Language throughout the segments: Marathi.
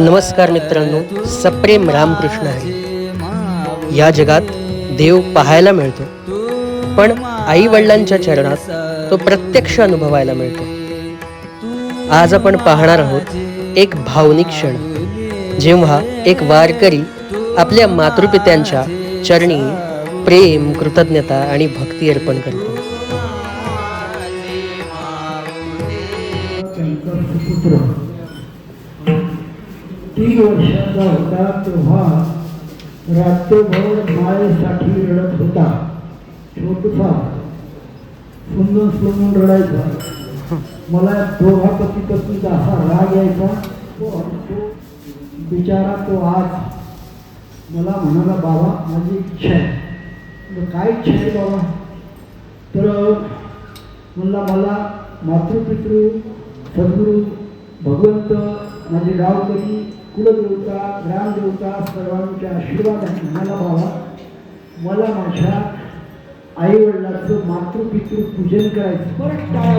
नमस्कार मित्रांनो सप्रेम रामकृष्ण हरी या जगात देव पाहायला मिळतो पण आई वडिलांच्या चरणात तो प्रत्यक्ष अनुभवायला मिळतो. आज आपण पाहणार आहोत एक भावनिक क्षण जेव्हा एक वारकरी आपल्या मातृपित्यांच्या चरणी प्रेम कृतज्ञता आणि भक्ती अर्पण करतो. त्यांचा तीन वर्षाचा होता तेव्हा रात्रभर मायेसाठी रडत होता. छोटसा सुंदर सुंदर रडायचा. मला दोघा पती पत्नीचा असा राग यायचा तो तो बिचारा तो आज मला म्हणाला बाबा माझी इच्छा आहे. काय इच्छा आहे बाबा? तर म्हणला मला मातृपितृ सद्गुरू भगवंत माझे गावकरी कुलदेवता ग्रामदेवता सर्वांच्या आशीर्वादाने मला व्हावा मला माझ्या आई वडिलांचं मातृपितृ पूजन करायचं. परत टाळा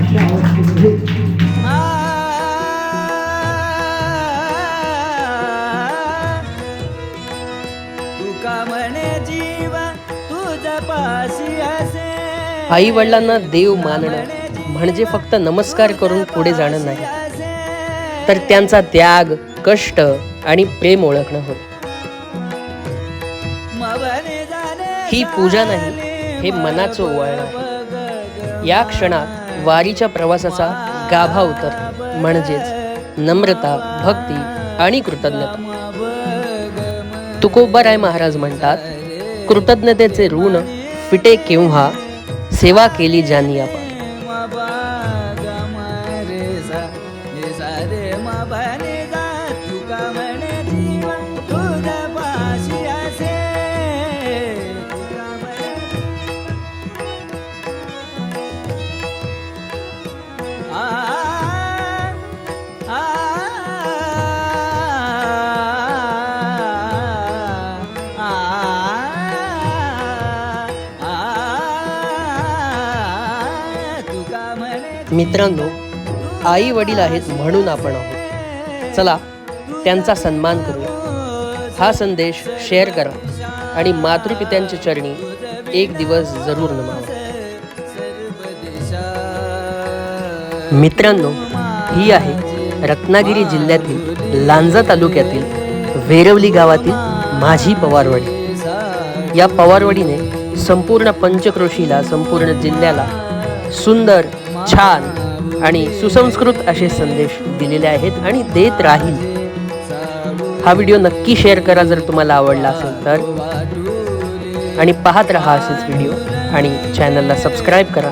अशा अवस्थेमध्ये आई वडिलांना देव मानणं म्हणजे फक्त नमस्कार करून पुढे जाणं नाही. तर त्यांचा त्याग कष्ट आणि प्रेम ओळखणं होय. ही पूजा नाही हे मनाचं ओवाळणं आहे. या क्षणात वारीच्या प्रवासाचा गाभा उतर म्हणजेच नम्रता भक्ती आणि कृतज्ञता. तुकोबाराय महाराज म्हणतात कृतज्ञतेचे ऋण फिटे केव्हा? सेवा केली जानी आपण तुका म्हणे पाशी असे आ आ तुका मित्रांनो आई वडील आहेत म्हणून आपण आहोत चला त्यांचा सन्मान करूया हा संदेश शेअर करा आणि मातृपित्यांच्या चरणी एक दिवस जरूर नमावा. मित्रांनो ही आहे रत्नागिरी जिल्ह्यातील लांजा तालुक्यातील वेरवली गावातील माझी पवारवाडी. या पवारवाडीने संपूर्ण पंचक्रोशीला संपूर्ण जिल्ह्याला सुंदर छान आणि सुसंस्कृत असे संदेश दिलेले आहेत आणि देत राहील. हा व्हिडिओ नक्की शेअर करा जर तुम्हाला आवडला असेल तर. आणि पाहत रहा असेच व्हिडिओ आणि चॅनलला सबस्क्राईब करा.